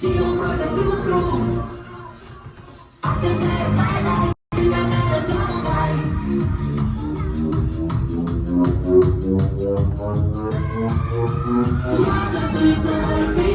Тіло проти струм струм, а ти не Thank you.